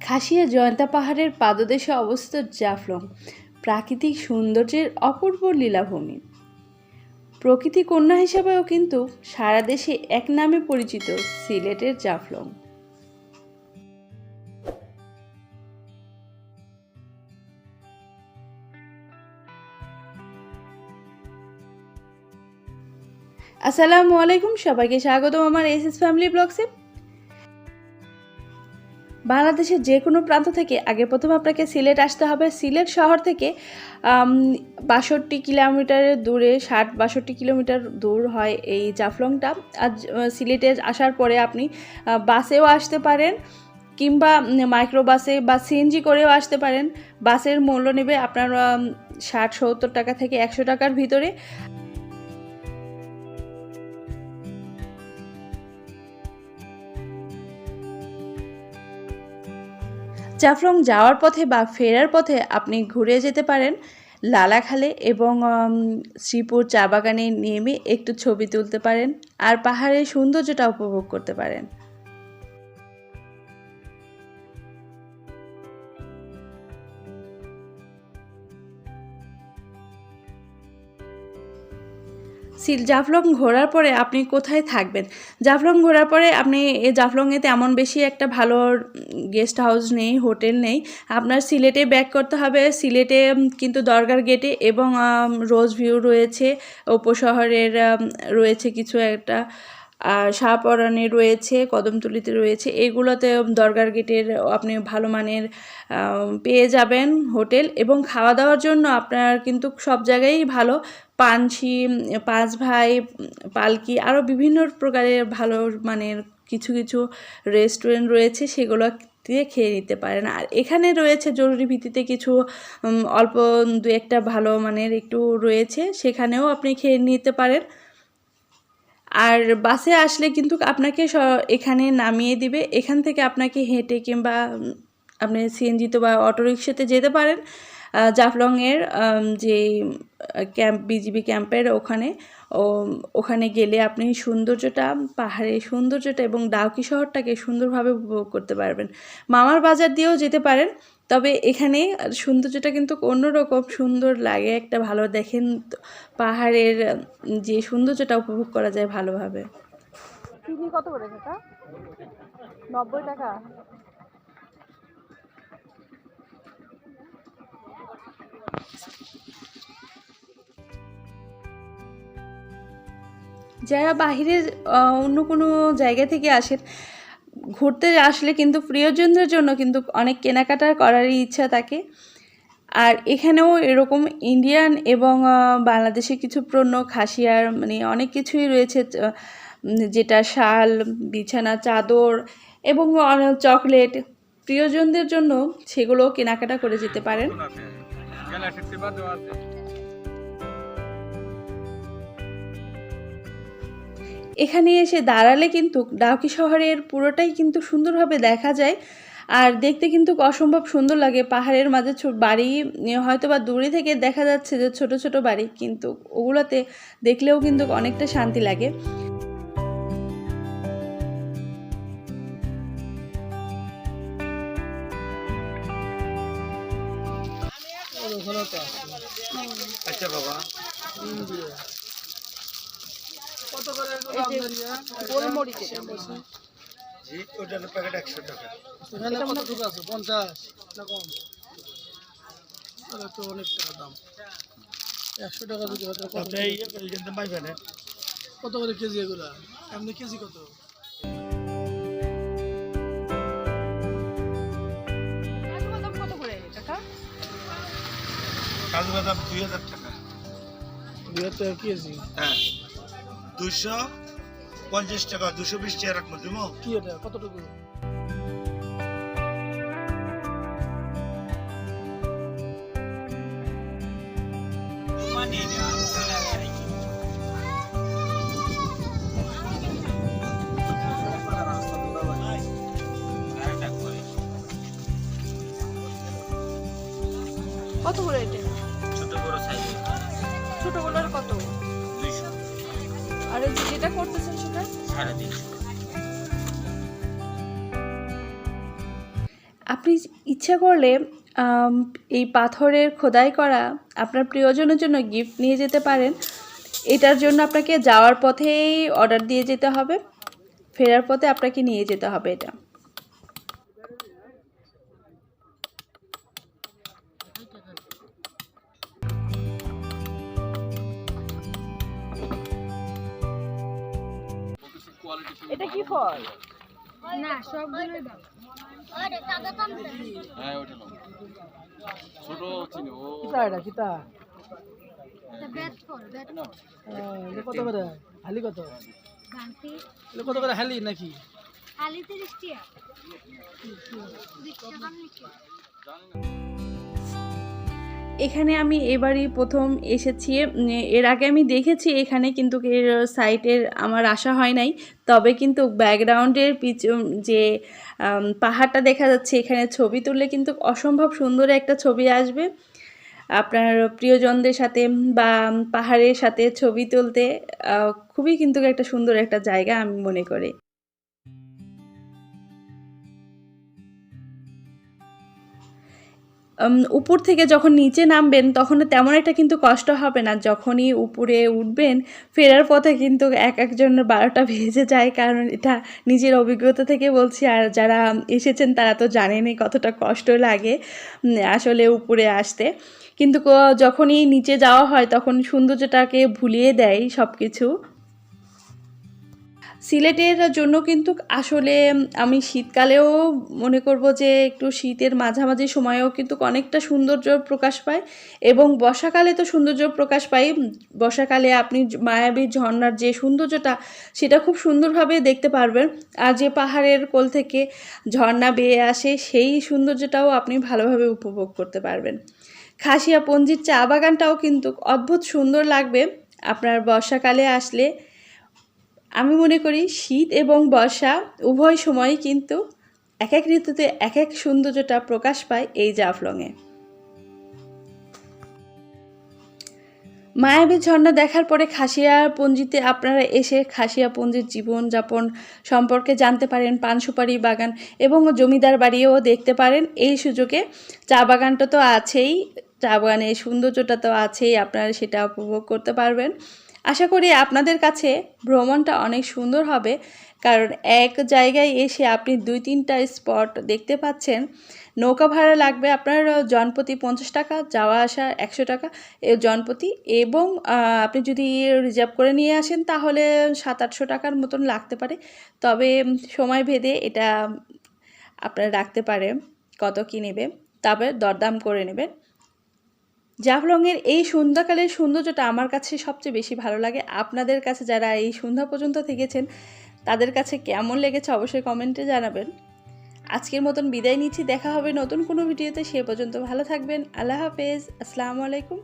খাসিয়া জয়ন্তা পাহাড়ের পাদদেশে অবস্থিত জাফলং, প্রাকৃতিক সৌন্দর্যের অপূর্ব লীলাভূমি। প্রকৃতি কন্যা হিসাবেও কিন্তু সারা দেশে এক নামে পরিচিত সিলেটের জাফলং। আসসালামু আলাইকুম সবাইকে স্বাগতম আমার এস এস ফ্যামিলি ব্লগসে। বাংলাদেশের যে কোনো প্রান্ত থেকে আগে প্রথম আপনাকে সিলেট আসতে হবে। সিলেট শহর থেকে বাষট্টি কিলোমিটারের দূরে, ষাট, বাষট্টি কিলোমিটার দূর হয় এই জাফলংটা। আর সিলেটে আসার পরে আপনি বাসেও আসতে পারেন কিংবা মাইক্রো বাসে বা সিএনজি করেও আসতে পারেন। বাসের মূল্য নেবে আপনার ষাট, সত্তর টাকা থেকে একশো টাকার ভিতরে। জাফলং যাওয়ার পথে বা ফেরার পথে আপনি ঘুরে যেতে পারেন লালাখালে এবং শ্রীপুর চা বাগানে নেমে একটু ছবি তুলতে পারেন আর পাহাড়ের সৌন্দর্যটা উপভোগ করতে পারেন। জাফলং ঘোরার পরে আপনি কোথায় থাকবেন? জাফলং ঘোরার পরে আপনি জাফলংয়ে তেমন বেশি একটা ভালো গেস্ট হাউস নেই, হোটেল নেই। আপনার সিলেটে ব্যাক করতে হবে। সিলেটে কিন্তু দরগার গেটে এবং রোজ ভিউ রয়েছে। উপশহরের রয়েছে কিছু একটা। শাহপরানে রয়েছে, কদমতলিতে রয়েছে, এগুলোতে দরগার গেটের আপনি ভালো মানের পেয়ে যাবেন হোটেল এবং খাওয়া দাওয়ার জন্য আপনার কিন্তু সব জায়গায়ই ভালো। পানসি, পাঁচ ভাই, পালকি আরও বিভিন্ন প্রকারের ভালো মানের কিছু কিছু রেস্টুরেন্ট রয়েছে, সেগুলো দিয়ে খেয়ে নিতে পারেন। আর এখানে রয়েছে জরুরি ভিত্তিতে কিছু অল্প দু একটা ভালো মানের একটু রয়েছে, সেখানেও আপনি খেয়ে নিতে পারেন। আর বাসে আসলে কিন্তু আপনাকে এখানে নামিয়ে দিবে। এখান থেকে আপনাকে হেঁটে কিংবা আপনি সিএনজিতে বা অটোরিকশাতে যেতে পারেন। জাফলংয়ের যে ক্যাম্প বিজিবি ক্যাম্পের ওখানে। ওখানে গেলে আপনি সৌন্দর্যটা, পাহাড়ের সৌন্দর্যটা এবং ডাউকি শহরটাকে সুন্দরভাবে উপভোগ করতে পারবেন। মামার বাজার দিয়েও যেতে পারেন। তবে এখানে সৌন্দর্যটা কিন্তু অন্যরকম সুন্দর লাগে একটা ভালো দেখেন পাহাড়ের যে সৌন্দর্যটা উপভোগ করা যায় ভালোভাবে। চিনি কত করে কাকা নব্বই টাকা? যারা বাহিরের অন্য কোনো জায়গা থেকে আসেন ঘুরতে আসলে কিন্তু প্রিয়জনদের জন্য কিন্তু অনেক কেনাকাটা করারই ইচ্ছা থাকে। আর এখানেও এরকম ইন্ডিয়ান এবং বাংলাদেশে কিছু পণ্য, খাসিয়ার মানে অনেক কিছুই রয়েছে যেটা শাল, বিছানা, চাদর এবং চকলেট। প্রিয়জনদের জন্য সেগুলো কেনাকাটা করে যেতে পারেন। এখানে এসে দাঁড়ালে কিন্তু ডাউকি শহরের পুরোটাই কিন্তু সুন্দরভাবে দেখা যায়। আর দেখতে কিন্তু অসম্ভব সুন্দর লাগে। পাহাড়ের মাঝে বাড়ি হয়তো বা দূরে থেকে দেখা যাচ্ছে যে ছোট ছোট বাড়ি, কিন্তু ওগুলোতে দেখলেও কিন্তু অনেকটা শান্তি লাগে। আচ্ছা বাবা। কত করে গোলমরিচ ওটার প্যাকেট একশো টাকা। এখানে কতটুকু আছে? পঞ্চাশ না কম? তাহলে তো অনেক টাকা দাম। একশো টাকা যদি হয় তাহলে কত এই এখানে পাইবেন? কত করে কেজি এগুলা? এমনি কেজি কত? কাজু বাদাম কত করে কাকা? কাজু বাদাম দুই হাজার টাকা। দুই হাজার টাকা কেজি? হ্যাঁ। দুইশো পঞ্চাশ টাকা দুশো বিশ টাকা রাখব তুমি কি এটা? কতটুকু? কত করে এটা? ছোট বড় সাইজ। ছোটগুলোর কত? দুইশো আর এই যেটা করতেছেন সেটা? সাড়ে তিনশো আপনি ইচ্ছা করলে এই পাথরের খোদাই করা আপনার প্রিয়জনের জন্য গিফট নিয়ে যেতে পারেন। এটার জন্য আপনাকে যাওয়ার পথেই অর্ডার দিয়ে যেতে হবে। ফেরার পথে আপনাকে নিয়ে যেতে হবে এটা। এটা কি ফল? হ্যাঁ ওটা নাও। ছোট চিনি ও। কিতা এটা কিতা নাও। হ্যাঁ, কত করে? হালি কত? কত করে হালি নাকি? এখানে আমি এবারই প্রথম এসেছি এর আগে আমি দেখেছি এখানে কিন্তু এর সাইটের আমার আশা হয় নাই। তবে কিন্তু ব্যাকগ্রাউন্ডের পিছ যে পাহাড়টা দেখা যাচ্ছে, এখানে ছবি তুললে কিন্তু অসম্ভব সুন্দর একটা ছবি আসবে। আপনার প্রিয়জনদের সাথে বা পাহাড়ের সাথে ছবি তুলতে খুবই কিন্তু একটা সুন্দর একটা জায়গা আমি মনে করি। উপর থেকে যখন নিচে নামবেন তখন তেমন একটা কিন্তু কষ্ট হবে না। যখনই উপরে উঠবেন, ফেরার পথে কিন্তু এক একজনের বারোটা ভেজে যায়, কারণ এটা নিজের অভিজ্ঞতা থেকে বলছি। আর যারা এসেছেন, তারা তো জানেনই কতটা কষ্ট লাগে আসলে উপরে আসতে। কিন্তু যখনই নিচে যাওয়া হয়, তখন সৌন্দর্যটাকে ভুলিয়ে দেয় সব কিছু সিলেটের জন্য কিন্তু আসলে আমি শীতকালেও মনে করব যে একটু শীতের মাঝামাঝি সময়েও কিন্তু অনেকটা সৌন্দর্য প্রকাশ পায় এবং বর্ষাকালে তো সৌন্দর্য প্রকাশ পায় বর্ষাকালে আপনি মায়াবী ঝর্ণার যে সৌন্দর্যটা, সেটা খুব সুন্দরভাবে দেখতে পারবেন। আর যে পাহাড়ের কোল থেকে ঝর্ণা বেয়ে আসে, সেই সৌন্দর্যটাও আপনি ভালোভাবে উপভোগ করতে পারবেন। খাসিয়া পঞ্জির চা বাগানটাও কিন্তু অদ্ভুত সুন্দর লাগবে। আপনার বর্ষাকালে আসলে আমি মনে করি শীত এবং বর্ষা উভয় সময়ই কিন্তু এক এক ঋতুতে এক এক সৌন্দর্যটা প্রকাশ পায় এই জাফলংয়ে। মায়াবী ঝর্ণা দেখার পরে খাসিয়া পঞ্জিতে আপনারা এসে খাসিয়া পঞ্জির জীবনযাপন সম্পর্কে জানতে পারেন, পান সুপারি বাগান এবং জমিদার বাড়িও দেখতে পারেন। এই সুযোগে চা বাগানটা তো আছেই, চা বাগানের সৌন্দর্যটা তো আছেই, আপনারা সেটা উপভোগ করতে পারবেন। আশা করি আপনাদের কাছে ভ্রমণটা অনেক সুন্দর হবে, কারণ এক জায়গায় এসে আপনি দুই, তিনটা স্পট দেখতে পাচ্ছেন। নৌকা ভাড়া লাগবে আপনার জনপ্রতি পঞ্চাশ টাকা, যাওয়া আসা একশো টাকা, এ জনপ্রতি এবং আপনি যদি রিজার্ভ করে নিয়ে আসেন তাহলে সাত, আটশো টাকার মতন লাগতে পারে। তবে সময় ভেদে এটা আপনারা রাখতে পারে কত কী নেবে, তবে দরদাম করে নেবেন। জাফলংয়ের এই সন্ধ্যাকালের সৌন্দর্যটা আমার কাছে সবচেয়ে বেশি ভালো লাগে। আপনাদের কাছে যারা এই সন্ধ্যা পর্যন্ত থেকেছেন, তাদের কাছে কেমন লেগেছে অবশ্যই কমেন্টে জানাবেন। আজকের মতন বিদায় নিচ্ছি, দেখা হবে নতুন কোনো ভিডিওতে, সে পর্যন্ত ভালো থাকবেন। আল্লাহ হাফেজ, আসসালামু আলাইকুম।